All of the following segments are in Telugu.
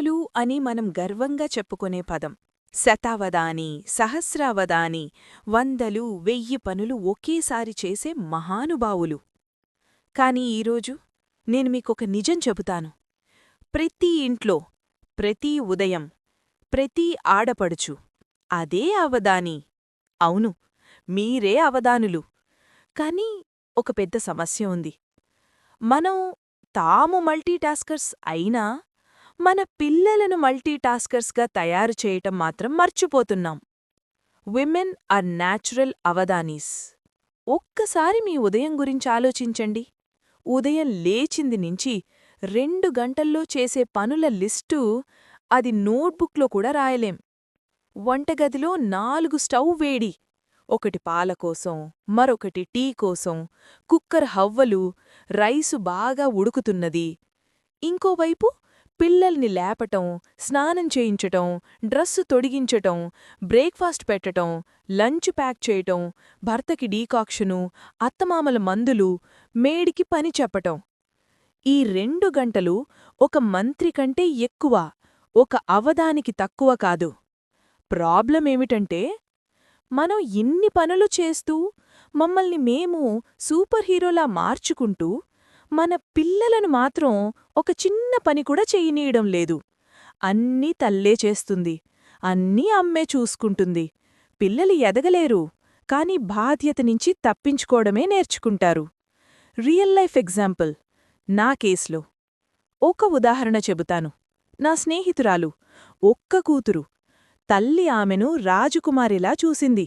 లు అని మనం గర్వంగా చెప్పుకునే పదం. శతావధాని సహస్రావధాని వందలు వెయ్యి పనులు ఒకేసారి చేసే మహానుభావులు. కాని ఈరోజు నేను మీకొక నిజం చెబుతాను. ప్రతి ఇంట్లో ప్రతి ఉదయం ప్రతి ఆడపడుచు అదే అవదాని అవును మీరే అవదానులు కాని ఒక పెద్ద సమస్య ఉంది. మనం తాము మల్టీటాస్కర్స్ అయినా మన పిల్లలను మల్టీటాస్కర్స్గా తయారు చేయటం మాత్రం మర్చిపోతున్నాం. విమెన్ ఆర్ న్యాచురల్ అవదానీస్ ఒక్కసారి మీ ఉదయం గురించి ఆలోచించండి. ఉదయం లేచింది నుంచి రెండు గంటల్లో చేసే పనుల లిస్టు అది నోట్బుక్లో కూడా రాయలేం. వంటగదిలో నాలుగు స్టవ్ వేడి. ఒకటి పాల కోసం మరొకటి టీ కోసం కుక్కర్ హవ్వలు రైసు బాగా ఉడుకుతున్నది. ఇంకోవైపు పిల్లల్ని లేపటం స్నానం చేయించటం డ్రస్సు తొడిగించటం బ్రేక్ఫాస్ట్ పెట్టటం లంచ్ ప్యాక్ చేయటం భర్తకి డీకాక్షను అత్తమామల మందులు మేడికి పని చెప్పటం. ఈ రెండు గంటలు ఒక మంత్రి కంటే ఎక్కువ ఒక అవధానికి తక్కువ కాదు. ప్రాబ్లమేమిటంటే మనం ఇన్ని పనులు చేస్తూ మమ్మల్ని మేము సూపర్ హీరోలా మార్చుకుంటూ మన పిల్లలను మాత్రం ఒక చిన్న పని కూడా చేయనీయడం లేదు. అన్నీ తల్లే చేస్తుంది. అన్నీ అమ్మే చూసుకుంటుంది. పిల్లలు ఎదగలేరు. కాని బాధ్యత నుంచి తప్పించుకోవడమే నేర్చుకుంటారు. Real life example. నా కేసులో ఒక ఉదాహరణ చెబుతాను. నా స్నేహితురాలు ఒక్క కూతురు. తల్లి ఆమెను రాజకుమారిలా చూసింది.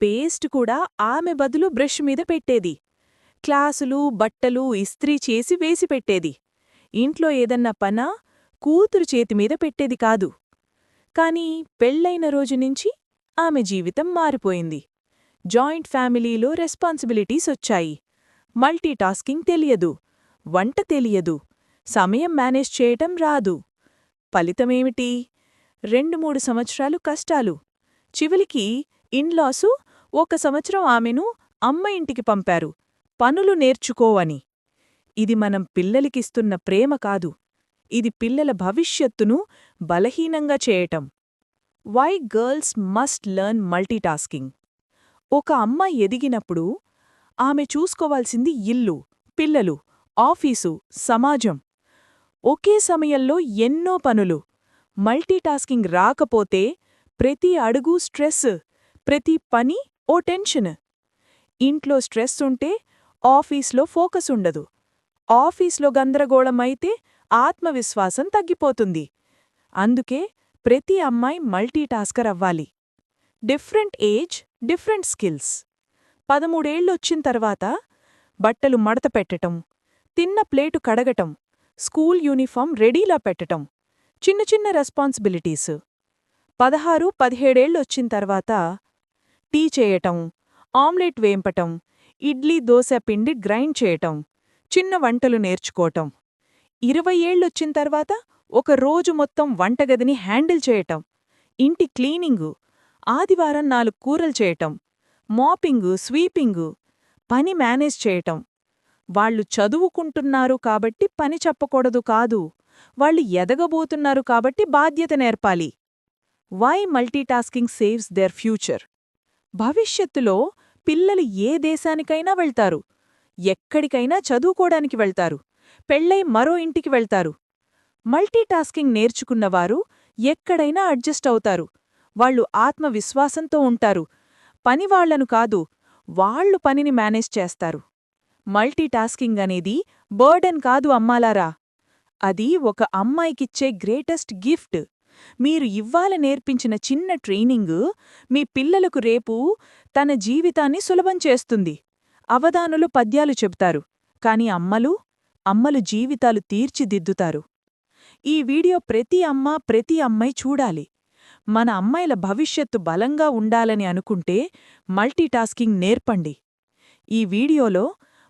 పేస్ట్ కూడా ఆమె బదులు బ్రష్ మీద పెట్టేది. క్లాసులు బట్టలు ఇస్త్రీ చేసి వేసిపెట్టేది ఇంట్లో ఏదన్నా పనా కూతురు చేతిమీద పెట్టేది కాదు. కాని పెళ్ళైన రోజునుంచి ఆమె జీవితం మారిపోయింది. జాయింట్ ఫ్యామిలీలో రెస్పాన్సిబిలిటీస్ వచ్చాయి. మల్టీటాస్కింగ్ తెలియదు. వంట తెలియదు. సమయం మేనేజ్ చేయటం రాదు. ఫలితమేమిటి? రెండు మూడు సంవత్సరాలు కష్టాలు. చివలికి ఇన్లాసు ఒక సంవత్సరం ఆమెను అమ్మ ఇంటికి పంపారు. పనులు నేర్చుకోవని. ఇది మనం పిల్లలికిస్తున్న ప్రేమ కాదు. ఇది పిల్లల భవిష్యత్తును బలహీనంగా చేయటం. Why girls must learn multitasking ఒక అమ్మ ఎదిగినప్పుడు ఆమె చూసుకోవాల్సింది ఇల్లు పిల్లలు ఆఫీసు సమాజం. ఒకే సమయంలో ఎన్నో పనులు. మల్టీటాస్కింగ్ రాకపోతే ప్రతి అడుగు స్ట్రెస్ ప్రతి పని ఓ టెన్షన్. ఇంట్లో స్ట్రెస్ ఉంటే ఆఫీస్లో ఫోకస్ ఉండదు. ఆఫీస్లో గందరగోళమైతే ఆత్మవిశ్వాసం తగ్గిపోతుంది. అందుకే ప్రతి అమ్మాయి మల్టీటాస్కర్ అవ్వాలి. Different age different skills. పదమూడేళ్ళొచ్చిన తర్వాత బట్టలు మడత పెట్టటం తిన్న ప్లేటు కడగటం స్కూల్ యూనిఫామ్ రెడీలా పెట్టటం చిన్న చిన్న రెస్పాన్సిబిలిటీస్. పదహారు పదిహేడేళ్ళొచ్చిన తర్వాత టీ చేయటం ఆమ్లెట్ వేంపటం ఇడ్లీ దోశ పిండి గ్రైండ్ చేయటం చిన్న వంటలు నేర్చుకోవటం. ఇరవై ఏళ్ళొచ్చిన తర్వాత ఒక రోజు మొత్తం వంటగదిని హ్యాండిల్ చేయటం ఇంటి క్లీనింగు ఆదివారం నాలుగు కూరలు చేయటం మాపింగు స్వీపింగు పని మేనేజ్ చేయటం. వాళ్ళు చదువుకుంటున్నారు కాబట్టి పని చెప్పకూడదు కాదు వాళ్ళు ఎదగబోతున్నారు కాబట్టి బాధ్యత నేర్పాలి. Why multitasking saves their future భవిష్యత్తులో పిల్లలు ఏ దేశానికైనా వెళ్తారు. ఎక్కడికైనా చదువుకోడానికి వెళ్తారు. పెళ్ళై మరో ఇంటికి వెళ్తారు. మల్టీటాస్కింగ్ నేర్చుకున్నవారు ఎక్కడైనా అడ్జస్ట్ అవుతారు. వాళ్ళు ఆత్మవిశ్వాసంతో ఉంటారు. పనివాళ్ళను కాదు వాళ్ళు పనిని మేనేజ్ చేస్తారు. మల్టీటాస్కింగ్ అనేది బర్డెన్ కాదు అమ్మాలారా. అది ఒక అమ్మాయికిచ్చే గ్రేటెస్ట్ గిఫ్ట్. మీరు ఇవ్వాల నేర్పించిన చిన్న ట్రైనింగు మీ పిల్లలకు రేపు తన జీవితాన్ని సులభం చేస్తుంది. అవధానులు పద్యాలు చెబుతారు. కాని అమ్మలు అమ్మలు జీవితాలు తీర్చిదిద్దుతారు. ఈ వీడియో ప్రతి అమ్మ ప్రతి అమ్మాయి చూడాలి. మన అమ్మాయిల భవిష్యత్తు బలంగా ఉండాలని అనుకుంటే మల్టీటాస్కింగ్ నేర్పండి. ఈ వీడియోలో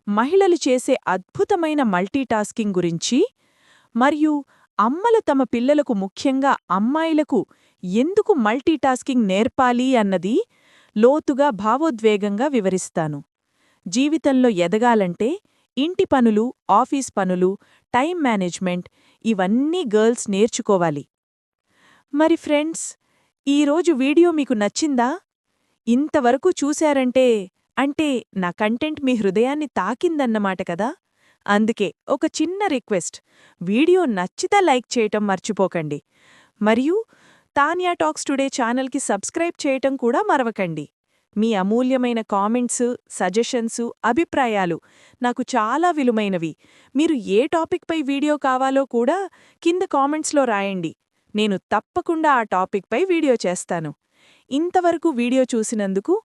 మహిళలు చేసే అద్భుతమైన మల్టీటాస్కింగ్ గురించి మరియు అమ్మలు తమ పిల్లలకు ముఖ్యంగా అమ్మాయిలకు ఎందుకు మల్టీటాస్కింగ్ నేర్పాలి అన్నది లోతుగా భావోద్వేగంగా వివరిస్తాను. జీవితంలో ఎదగాలంటే ఇంటి పనులు ఆఫీస్ పనులు టైం మేనేజ్మెంట్ ఇవన్నీ గర్ల్స్ నేర్చుకోవాలి. మరి ఫ్రెండ్స్ ఈరోజు వీడియో మీకు నచ్చిందా? ఇంతవరకు చూశారంటే అంటే నా కంటెంట్ మీ హృదయాన్ని తాకిందన్నమాట కదా? అందుకే ఒక చిన్న రిక్వెస్ట్. వీడియో నచ్చితే లైక్ చేయటం మర్చిపోకండి. మరియు తానియా టాక్స్ టుడే ఛానల్కి సబ్స్క్రైబ్ చేయటం కూడా మరవకండి. మీ అమూల్యమైన కామెంట్స్ సజెషన్స్ అభిప్రాయాలు నాకు చాలా విలువైనవి. మీరు ఏ టాపిక్పై వీడియో కావాలో కూడా కింద కామెంట్స్లో రాయండి. నేను తప్పకుండా ఆ టాపిక్పై వీడియో చేస్తాను. ఇంతవరకు వీడియో చూసినందుకు